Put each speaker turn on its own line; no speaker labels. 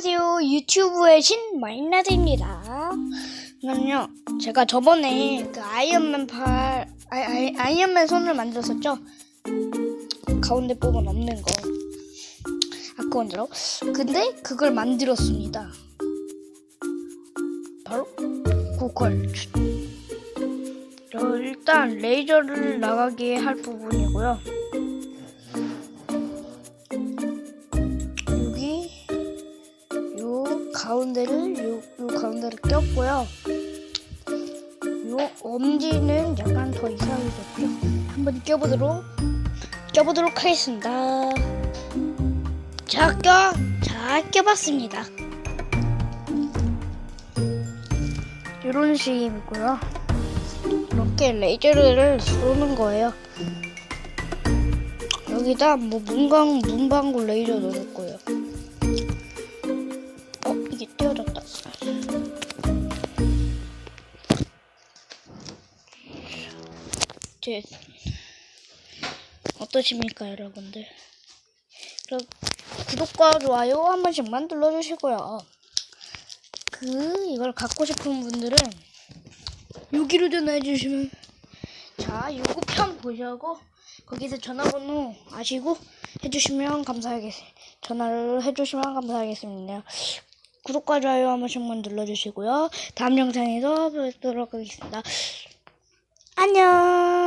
안녕하세요. 유튜브의 신 마인라드입니다. 오늘요, 제가 저번에 그 아이언맨 팔, 아이, 아이, 아이 언맨 손을 만들었었죠? 가운데 부분 없는 거. 아까운 대로. 근데 그걸 만들었습니다. 바로. 저 일단 레이저를 나가게 할 부분이고요. 가운데를 요, 요 가운데를 꼈고요. 요 엄지는 약간 더 이상해졌죠. 한번 껴보도록 껴보도록 하겠습니다. 자, 껴, 자, 껴봤습니다. 이런 식이고요. 이렇게 레이저를 쏘는 거예요. 여기다 뭐 문광 문방구 레이저 넣을 거예요. 제 어떠십니까 여러분들? 그럼 구독과 좋아요 한 번씩만 눌러주시고요. 그 이걸 갖고 싶은 분들은 여기로 전화해 주시면 자 요거 편 보시고 거기서 전화번호 아시고 해주시면 감사하겠습니다. 전화를 해주시면 감사하겠습니다. 구독과 좋아요 한 번씩만 눌러주시고요. 다음 영상에서 뵙도록 하겠습니다. 안녕.